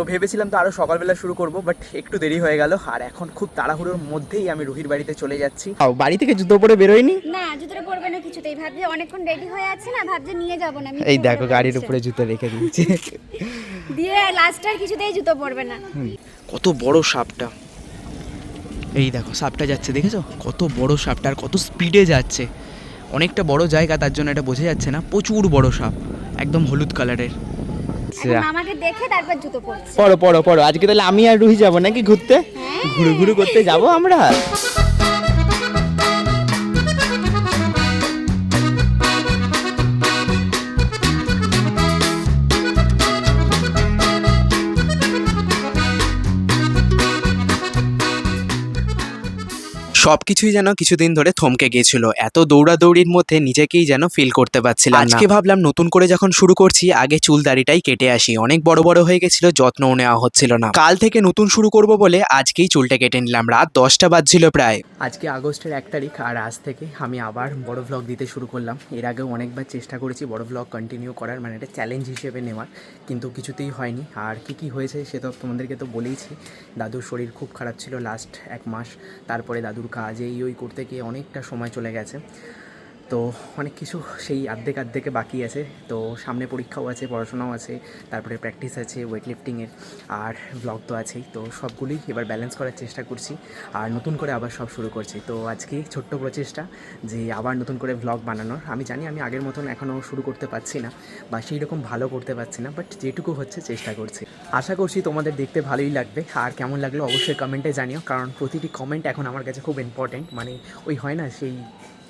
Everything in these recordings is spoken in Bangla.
তো ভেবেছিলাম তো আরও সকালবেলা শুরু করব বাট একটু দেরি হয়ে গেল। আর এখন খুব তাড়াহুড়োর মধ্যেই আমি রুহির বাড়িতে চলে যাচ্ছি। বাড়ি থেকে জুতো পরে বেরোয়নি? না জুতোটা পরবে না কিছুতেই। ভাবছি অনেকক্ষণ রেডি হয়ে আছে না ভাবছি নিয়ে যাব না। এই দেখো গাড়ির উপরে জুতো রেখে দিয়েছি। দিয়ে লাস্ট আর কিছুতেই জুতো পরবে না। কত বড় সাপটা। এই দেখো সাপটা যাচ্ছে দেখেছ? কত বড় সাপটা আর কত স্পিডে যাচ্ছে। অনেকটা বড় জায়গা তার জন্য এটা বোঝা যাচ্ছে না। প্রচুর বড় সাপ একদম হলুদ কালারের আমাকে দেখে তারপর জুতো পরছে। পড়ো পড়ো পড়ো আজকে তাহলে আমি আর রুহি যাব নাকি ঘুরতে? ঘুরু ঘুরু করতে যাব আমরা? সবকিছুই যেন কিছুদিন ধরে থমকে গিয়েছিল। এত দৌড়াদৌড়ির মধ্যে নিজেকেই যেন ফিল করতে পারছিলাম আজকে ভাবলাম নতুন করে যখন শুরু করছি আগে চুল দাড়িটাই কেটে আসি। অনেক বড় বড় হয়ে গেছিল যত্নও নেওয়া হচ্ছিল না। কাল থেকে নতুন শুরু করব বলে আজকেই চুলটা কেটে নিলাম। রাত দশটা বাজছিল প্রায়। আজকে আগস্টের এক তারিখ আর আজ থেকে আমি আবার বড় ভ্লগ দিতে শুরু করলাম। এর আগেও অনেকবার চেষ্টা করেছি বড় ভ্লগ কন্টিনিউ করার মানে এটা চ্যালেঞ্জ হিসেবে নেওয়ার কিন্তু কিছুতেই হয়নি। আর কি কি হয়েছে সে তো তোমাদেরকে তো বলেইছি। দাদুর শরীর খুব খারাপ ছিল লাস্ট এক মাস। তারপরে দাদুর কাজ এই ওই করতে গিয়ে অনেকটা সময় চলে গেছে। তো অনেক কিছু সেই আর্ধেক আর্ধেকে বাকি আছে। তো সামনে পরীক্ষাও আছে, পড়াশোনাও আছে, তারপরে প্র্যাকটিস আছে ওয়েট লিফটিংয়ের আর ব্লগ তো আছেই। তো সবগুলোই এবার ব্যালেন্স করার চেষ্টা করছি আর নতুন করে আবার সব শুরু করছি। তো আজকে ছোট্ট প্রচেষ্টা যে আবার নতুন করে ব্লগ বানানোর। আমি জানি আমি আগের মতন এখনও শুরু করতে পারছি না বা সেই রকম ভালো করতে পারছি না বাট যেটুকু হচ্ছে চেষ্টা করছি। আশা করছি তোমাদের দেখতে ভালোই লাগবে। আর কেমন লাগল অবশ্যই কমেন্টে জানিও, কারণ প্রতিটি কমেন্ট এখন আমার কাছে খুব ইম্পর্ট্যান্ট মানে ওই হয় না সেই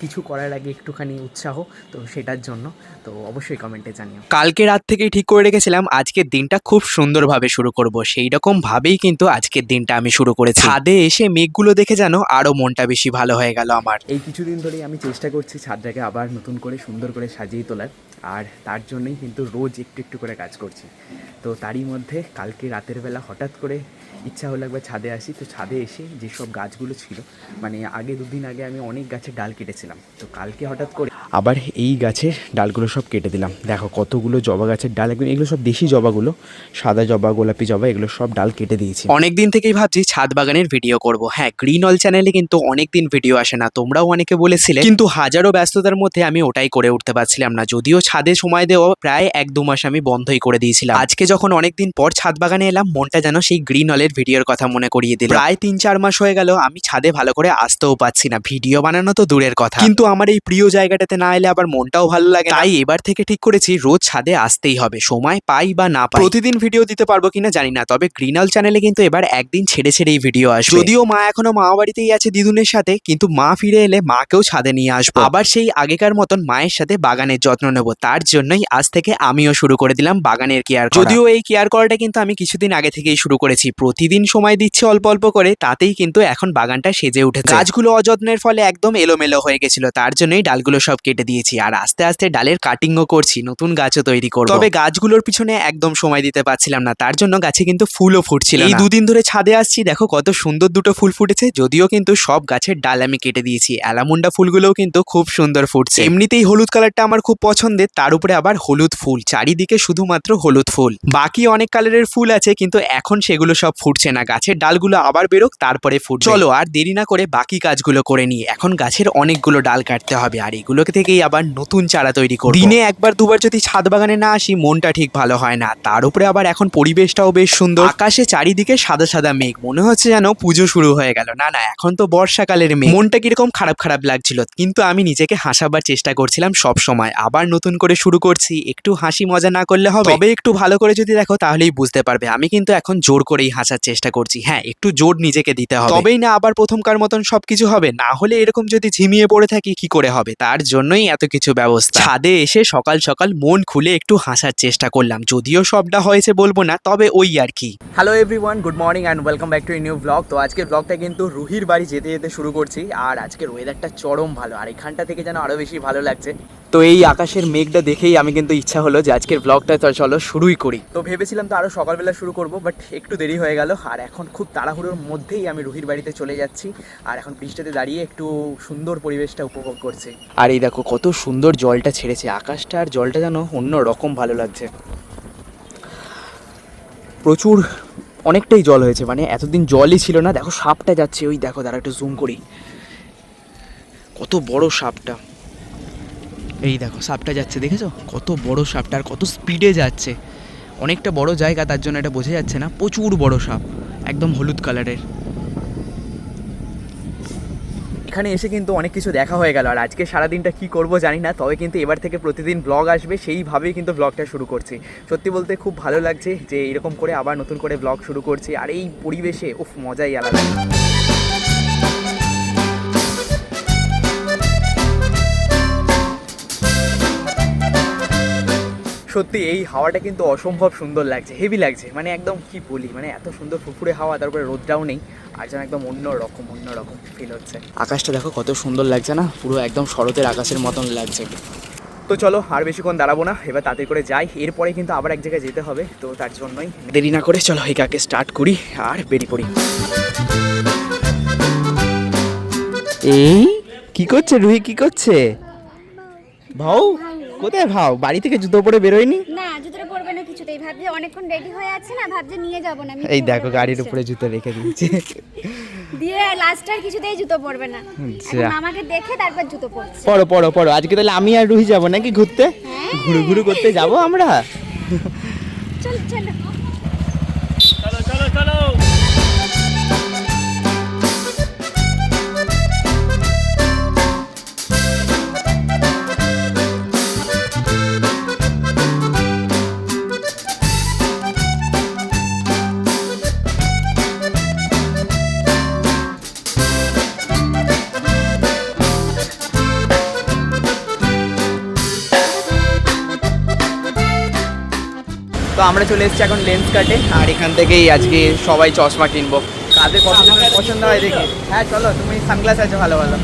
কিছু করার আগে একটুখানি উৎসাহ তো সেটার জন্য তো অবশ্যই কমেন্টে জানিও। কালকে রাত থেকেই ঠিক করে রেখেছিলাম আজকের দিনটা খুব সুন্দরভাবে শুরু করব। সেই রকম ভাবেই কিন্তু আজকের দিনটা আমি শুরু করেছি। ছাদে এসে মেঘগুলো দেখে যেন আরও মনটা বেশি ভালো হয়ে গেল আমার। এই কিছুদিন ধরেই আমি চেষ্টা করছি ছাদটাকে আবার নতুন করে সুন্দর করে সাজিয়ে তোলার আর তার জন্যই কিন্তু রোজ একটু একটু করে কাজ করছি। তো তারই মধ্যে কালকে রাতের বেলা হঠাৎ করে ইচ্ছা হলো একবার ছাদে আসি। তো ছাদে এসে যেসব গাছগুলো ছিল মানে আগে দুদিন আগে আমি অনেক গাছের ডাল কেটেছিলাম। তো কালকে হঠাৎ করে আবার এই গাছের ডালগুলো সব কেটে দিলাম। দেখো কতগুলো জবা গাছের ডাল একদম এগুলো সব দেশি জবাগুলো, সাদা জবা, গোলাপি জবা, এগুলো সব ডাল কেটে দিয়েছি। অনেক দিন থেকেই ভাবছি ছাদ বাগানের ভিডিও করব। হ্যাঁ গ্রিন অল চ্যানেলে কিন্তু অনেক দিন ভিডিও আসে না। তোমরাও অনেকে বলেছিলে, কিন্তু হাজারো ব্যস্ততার মধ্যে আমি ওটাই করে উঠতে পারছিলাম না। যদিও ছাদে সময় দেওয়া প্রায় এক দু মাস আমি বন্ধই করে দিয়েছিলাম। আজকে যখন অনেকদিন পর ছাদ বাগানে এলাম, মনটা যেন সেই গ্রিন অলের ভিডিওর কথা মনে করিয়ে দিল প্রায় তিন চার মাস হয়ে গেল আমি ছাদে ভালো করে আসতেও পাচ্ছি না। ভিডিও বানানো তো দূরের কথা। কিন্তু আমার এই প্রিয় জায়গাটাতে না এলে আবার মনটাও ভালো লাগে তাই এবার থেকে ঠিক করেছি রোজ ছাদে আসতেই হবে। সময় পাই বা না পাই। প্রতিদিন ভিডিও দিতে পারব কিনা জানি না তবে গ্রিনাল চ্যানেলে কিন্তু এবার একদিন ছেড়ে ছেড়েই ভিডিও আসবে। যদিও মা এখনও মা বাড়িতেই আছে দিদুনের সাথে কিন্তু মা ফিরে এলে মাকেও ছাদে নিয়ে আসব। আবার সেই আগেকার মতন মায়ের সাথে বাগানের যত্ন নেব। তার জন্যই আজ থেকে আমিও শুরু করে দিলাম বাগানের কেয়ার যদিও এই কেয়ার করাটা কিন্তু আমি কিছুদিন আগে থেকেই শুরু করেছি। প্রতিদিন সময় দিচ্ছে অল্প অল্প করে তাতেই কিন্তু এখন বাগানটা সেজে উঠেছে। গাছগুলো অযত্নের ফলে একদম এলোমেলো হয়ে গেছিল তার জন্যই ডালগুলো সব কেটে দিয়েছি। আর আস্তে আস্তে ডালের কাটিংও করছি নতুন গাছও তৈরি করব। তবে গাছগুলোর পিছনে একদম সময় দিতে পারছিলাম না তার জন্য গাছে কিন্তু ফুলও ফুটছিল এই দুদিন ধরে ছাদে আসছি দেখো কত সুন্দর দুটো ফুল ফুটেছে যদিও কিন্তু সব গাছের ডাল আমি কেটে দিয়েছি। অ্যালামুন্ডা ফুলগুলোও কিন্তু খুব সুন্দর ফুটছে। এমনিতেই হলুদ কালারটা আমার খুব পছন্দের তার উপরে আবার হলুদ ফুল চারিদিকে শুধুমাত্র হলুদ ফুল। বাকি অনেক কালারের ফুল আছে কিন্তু এখন সেগুলো সব ফুটছে না গাছের ডালগুলো আবার বেরোক তারপরে ফুট চলো আর দেরি না করে বাকি কাজগুলো করে নিই। এখন গাছের অনেকগুলো ডাল কাটতে হবে আর এগুলো থেকেই আবার নতুন চারা তৈরি করব। দিনে একবার দুবার যদি ছাদ বাগানে না আসি মনটা ঠিক ভালো হয় না। তার উপরে আবার এখন পরিবেশটাও বেশ সুন্দর। আকাশে চারিদিকে সাদা সাদা মেঘ। মনে হচ্ছে যেন পুজো শুরু হয়ে গেল। না না এখন তো বর্ষাকালের মেঘ। মনটা কীরকম খারাপ খারাপ লাগছিল কিন্তু আমি নিজেকে হাসাবার চেষ্টা করছিলাম সব সময়। আবার নতুন করে শুরু করছি একটু হাসি মজা না করলে হবে। তবে একটু ভালো করে যদি দেখো তাহলেই বুঝতে পারবে। আমি কিন্তু এখন জোর করেই হাসার চেষ্টা করছি। হ্যাঁ একটু জোর নিজেকে দিতে হবে। তবেই না আবার প্রথমকার মতন সবকিছু হবে? না হলে এরকম যদি ঝিমিয়ে পড়ে থাকি কি করে হবে? তার জন্যই এত কিছু ব্যবস্থা। ছাদে এসে সকাল সকাল মন খুলে একটু হাসার চেষ্টা করলাম। যদিও সবটা হয়েছে বলব না তবে ওই আর কি। Hello everyone good morning and welcome back to new blog তো আজকের ব্লগটা কিন্তু রুহির বাড়ি যেতে যেতে শুরু করছি আর আজকের ওয়েদারটা চরম ভালো। আর এখানটা থেকে যেন আরও বেশি ভালো লাগছে। তো এই আকাশের মেঘটা দেখেই আমি কিন্তু ইচ্ছা হলো যে আজকের ব্লগটা চলো শুরুই করি। তো ভেবেছিলাম তো আরও সকালবেলা শুরু করব বাট একটু দেরি হয়ে গেল। আর এখন খুব তাড়াহুড়োর মধ্যেই আমি রুহির বাড়িতে চলে যাচ্ছি। আর এখন বৃষ্টিতে দাঁড়িয়ে একটু সুন্দর পরিবেশটা উপভোগ করছি। আর এই দেখো, কত সুন্দর জলটা ছেড়েছে। আকাশটা আর জলটা যেন অন্য রকম ভালো লাগছে। প্রচুর অনেকটাই জল হয়েছে মানে এতদিন জলই ছিল না। দেখো, সাপটা যাচ্ছে। ওই দেখো তারা একটু জুম করি। কত বড় সাপটা। এই দেখো, সাপটা যাচ্ছে, দেখেছ? কত বড় সাপটা আর কত স্পিডে যাচ্ছে। অনেকটা বড় জায়গা, তার জন্য এটা বোঝা যাচ্ছে না। প্রচুর বড় সাপ, একদম হলুদ কালারের এখানে এসে কিন্তু অনেক কিছু দেখা হয়ে গেল। আর আজকে সারাদিনটা কি করব জানি না, তবে কিন্তু এবার থেকে প্রতিদিন ব্লগ আসবে, সেইভাবেই কিন্তু ব্লগটা শুরু করছি। সত্যি বলতে খুব ভালো লাগছে যে এরকম করে আবার নতুন করে ব্লগ শুরু করছি। আর এই পরিবেশে, উফ, মজাই আলাদা। সত্যি এই হাওয়াটা কিন্তু অসম্ভব সুন্দর লাগছে হেভি লাগছে। মানে একদম কি বলি মানে এত সুন্দর ফুরফুরে হাওয়া তারপরে রোদটাও নেই আর যেন একদম অন্য রকম অন্য রকম ফিল হচ্ছে। আকাশটা দেখো কত সুন্দর লাগছে না? পুরো একদম শরতের আকাশের মতন লাগছে। তো চলো আর বেশিক্ষণ দাঁড়াবো না এবার তাড়াতাড়ি করে যাই। এরপরে কিন্তু আবার এক জায়গায় যেতে হবে তো তার জন্যই দেরি না করে চলো এই কাকে স্টার্ট করি আর বেরিয়ে পড়ি। এই কি করছে রুহি কি করছে? ভাও কোথায় ভাও বাড়ি থেকে জুতো পরে বেরোয়নি? না জুতোটা পরবে না কিছুতেই। ভাবছে অনেকক্ষণ রেডি হয়ে আছে না ভাবছে নিয়ে যাব না। আমি এই দেখো গাড়ির উপরে জুতো রেখে দিয়েছে। দিয়ে লাস্ট আর কিছুতেই জুতো পরবে না। আচ্ছা। আমাকে দেখে তারপর জুতো পরছে। পড়ো পড়ো পড়ো আজকে তাহলে আমি আর রুহি যাব নাকি ঘুরতে? ঘুরু ঘুরু করতে যাব আমরা? চল চল। তো আমরা চলে এসেছি এখন লেন্স কাটে। আর এখান থেকেই আজকে সবাই চশমা কিনবো। কাদের কতজনের পছন্দ হয় দেখি। হ্যাঁ চলো, তুমি সানগ্লাস আছে, ভালো ভালো।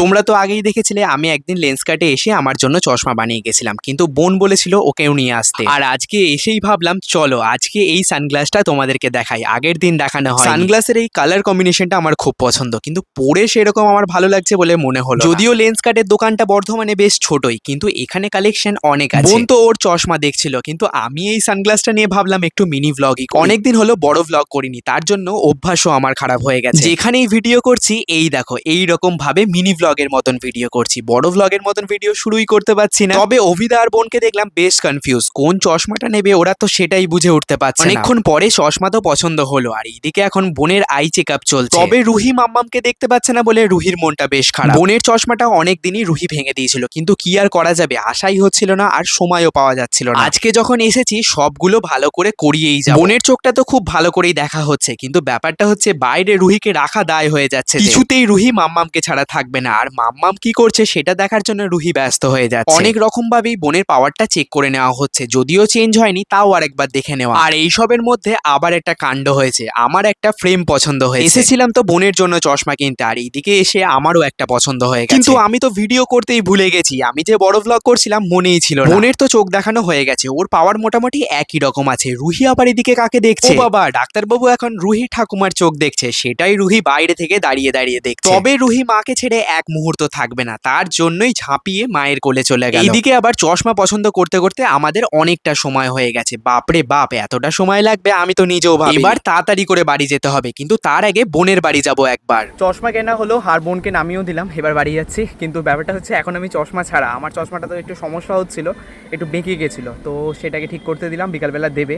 তোমরা তো আগেই দেখেছিলে, আমি একদিন লেন্স কাটে এসে আমার জন্য চশমা বানিয়ে গেছিলাম। কিন্তু বোন বলেছিল ওকেও নিয়ে আসতে। আর আজকে এসেই ভাবলাম, চলো, আজকে এই সানগ্লাসটা তোমাদেরকে দেখাই। আগের দিন দেখানো হয় সানগ্লাসের এই কালার কম্বিনেশনটা আমার খুব পছন্দ। কিন্তু পরে সেরকম আমার ভালো লাগছে বলে মনে হলো যদিও লেন্স কাটের দোকানটা বর্ধমানে বেশ ছোটই, কিন্তু এখানে কালেকশন অনেক আছে। বোন তো ওর চশমা দেখছিল, কিন্তু আমি এই সানগ্লাসটা নিয়ে ভাবলাম একটু মিনি ভ্লগই অনেকদিন হলো বড় ভ্লগ করিনি, তার জন্য অভ্যাসও আমার খারাপ হয়ে গেছে। যেখানেই ভিডিও করছি, এই দেখো এই রকম ভাবে মিনি ভ্লগের মতন ভিডিও করছি। বড় ভ্লগের মতন ভিডিও শুরুই করতে পারছি না। তবে অভিদা আর বোনকে দেখলাম বেশ কনফিউজ কোন চশমাটা নেবে ওরা তো সেটাই বুঝে উঠতে পারছে অনেকক্ষণ পরে চশমা তো পছন্দ হলো আর এইদিকে এখন বোনের আই চেক আপ চলছে। তবে রুহি মাম্মামকে দেখতে পাচ্ছে না বলে রুহির মনটা বেশ খারাপ। বোনের চশমাটা অনেক দিনই রুহি ভেঙে দিয়েছিল, কিন্তু কি আর করা যাবে? আশাই হচ্ছিল না আর সময়ও পাওয়া যাচ্ছিল না। আজকে যখন এসেছি, সবগুলো ভালো করে করিয়েই যাব। বোনের চোখটা তো খুব ভালো করেই দেখা হচ্ছে, কিন্তু ব্যাপারটা হচ্ছে বাইরে রুহিকে রাখা দায় হয়ে যাচ্ছে। কিছুতেই রুহি মাম্মামকে ছাড়া থাকবে না। আর মাম্মাম কি করছে সেটা দেখার জন্য রুহি ব্যস্ত হয়ে যাচ্ছে। অনেক রকম ভাবেই বোনের পাওয়ারটা চেক করে নেওয়া হচ্ছে যদিও চেঞ্জ হয়নি তাও আরেকবার দেখে নেওয়া। আর এইসবের মধ্যে আবার একটা কাণ্ড হয়েছে আমার একটা ফ্রেম পছন্দ হয়েছে। এসেছিলাম তো বোনের জন্য চশমা কিনতে আর এইদিকে এসে আমারও একটা পছন্দ হয়ে গেছে। কিন্তু আমি তো ভিডিও করতেই ভুলে গেছি আমি যে বড় ভ্লগ করছিলাম মনেই ছিল বোনের তো চোখ দেখানো হয়ে গেছে ওর পাওয়ার মোটামুটি একই রকম আছে। রুহি আবার এদিকে কাকে দেখছে? বাবা ডাক্তারবাবু এখন রুহি ঠাকুমার চোখ দেখছে সেটাই রুহি বাইরে থেকে দাঁড়িয়ে দাঁড়িয়ে দেখছে। তবে রুহি মাকে ছেড়ে এক মুহূর্ত থাকবে না। তার জন্যই ঝাঁপিয়ে মায়ের কোলে চলে গেল। এইদিকে আবার চশমা পছন্দ করতে করতে আমাদের অনেকটা সময় হয়ে গেছে। বাপরে বাপ এতটা সময় লাগবে আমি তো নিজেও ভাবি এবার তাড়াতাড়ি করে বাড়ি যেতে হবে কিন্তু তার আগে বোনের বাড়ি যাব একবার। চশমা কেনা হলো আর বোনকে নামিয়েও দিলাম এবার বাড়ি যাচ্ছি। কিন্তু ব্যাপারটা হচ্ছে এখন আমি চশমা ছাড়া আমার চশমাটা তো একটু সমস্যা হচ্ছিল একটু বেঁকে গেছিল। তো সেটাকে ঠিক করতে দিলাম বিকালবেলা দেবে।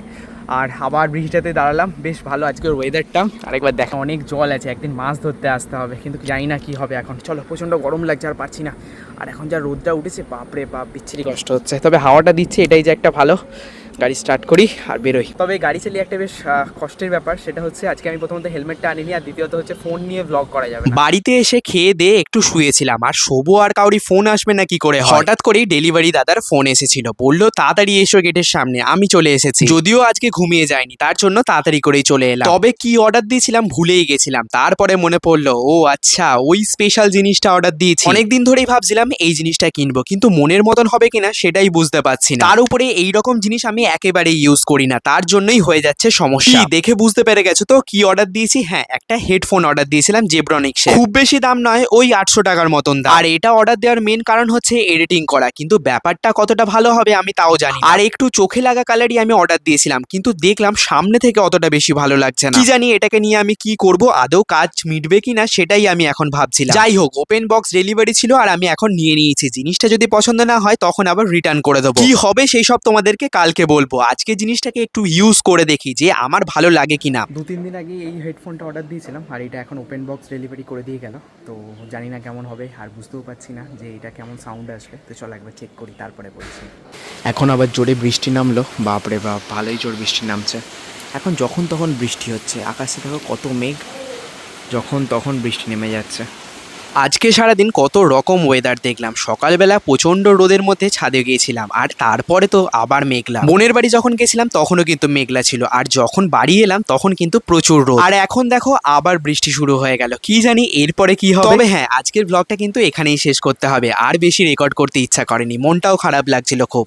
আর আবার ব্রিজটাতে দাঁড়ালাম বেশ ভালো আজকের ওয়েদারটা আরেকবার দেখা অনেক জল আছে একদিন মাছ ধরতে আসতে হবে কিন্তু জানি না কি হবে এখন। চলো প্রচণ্ড গরম লাগছে আর পারছি না। আর এখন যা রোদটা উঠেছে, বাপরে বাপ, বিচ্ছিরি কষ্ট হচ্ছে। তবে হাওয়াটা দিচ্ছে, এটাই যে একটা ভালো। গাড়ি স্টার্ট করি আর বেরোই। তবে গাড়ি চালিয়ে একটা বেশ কষ্টের ব্যাপার সেটা হচ্ছে আজকে আমি প্রথমত হেলমেটটা আনিনি আর দ্বিতীয়ত হচ্ছে ফোন নিয়ে ব্লগ করা যাবে বাড়িতে এসে খেয়ে দিয়ে একটু শুয়েছিলাম আর শোবো আর কাউরি ফোন আসবে না কি করে হঠাৎ করেই ডেলিভারি দাদার ফোন এসেছিল বলল তাড়াতাড়ি এসো গেটের সামনে আমি চলে এসেছি। যদিও আজকে ঘুমিয়ে যায়নি তার জন্য তাড়াতাড়ি করেই চলে এলাম। তবে কি অর্ডার দিয়েছিলাম ভুলেই গেছিলাম তারপরে মনে পড়ল ও আচ্ছা ওই স্পেশাল জিনিসটা অর্ডার দিয়েছি। অনেকদিন ধরেই ভাবছিলাম এই জিনিসটা কিনবো। কিন্তু মনের মতন হবে কিনা সেটাই বুঝতে পারছি না। তার উপরে এই রকম জিনিস আমি একেবারেই ইউজ করি না। তার জন্যই হয়ে যাচ্ছে সমস্যা। দেখে বুঝতে পেরে গেছো তো? কি অর্ডার দিয়েছি? হ্যাঁ একটা হেডফোন অর্ডার দিয়েছিলাম জেব্রনিক্স খুব বেশি দাম নয় ওই আটশো টাকার মতন দাম। আর এটা অর্ডার দেওয়ার মেন কারণ হচ্ছে এডিটিং করা। কিন্তু ব্যাপারটা কতটা ভালো হবে আমি তাও জানি আর একটু চোখে লাগা কালারই আমি অর্ডার দিয়েছিলাম। কিন্তু দেখলাম সামনে থেকে অতটা বেশি ভালো লাগছে না। কি জানি এটাকে নিয়ে আমি কি করব আদৌ কাজ মিটবে কিনা সেটাই আমি এখন ভাবছিলাম। যাই হোক ওপেন বক্স ডেলিভারি ছিল আর আমি এখন নিয়ে নিয়েছি। জিনিসটা যদি পছন্দ না হয় তখন আবার রিটার্ন করে দেবো। কি হবে সেই সব তোমাদেরকে কালকে বলব আজকে জিনিসটাকে একটু ইউজ করে দেখি যে আমার ভালো লাগে কিনা। দু তিন দিন আগে এই হেডফোনটা অর্ডার দিয়েছিলাম আর এটা এখন ওপেন বক্স ডেলিভারি করে দিয়ে গেল। তো জানি না কেমন হবে আর বুঝতেও পারছি না যে এটা কেমন সাউন্ড আসবে। তো চলো একবার চেক করি তারপরে বলছি। এখন আবার জোরে বৃষ্টি নামলো বাপরে বাপ ভালোই জোর বৃষ্টি নামছে। এখন যখন তখন বৃষ্টি হচ্ছে আকাশে দেখো কত মেঘ যখন তখন বৃষ্টি নেমে যাচ্ছে। আজকে সারাদিন কত রকম ওয়েদার দেখলাম। সকালবেলা প্রচণ্ড রোদের মধ্যে ছাদে গিয়েছিলাম, আর তারপরে তো আবার মেঘলা। বোনের বাড়ি যখন গেছিলাম, তখনও কিন্তু মেঘলা ছিল, আর যখন বাড়ি এলাম, তখন কিন্তু প্রচুর রোদ। আর এখন দেখো, আবার বৃষ্টি শুরু হয়ে গেল, কি জানি এরপরে কি হবে? তবে হ্যাঁ আজকের ব্লগটা কিন্তু এখানেই শেষ করতে হবে, আর বেশি রেকর্ড করতে ইচ্ছা করেনি, মনটাও খারাপ লাগছিল খুব।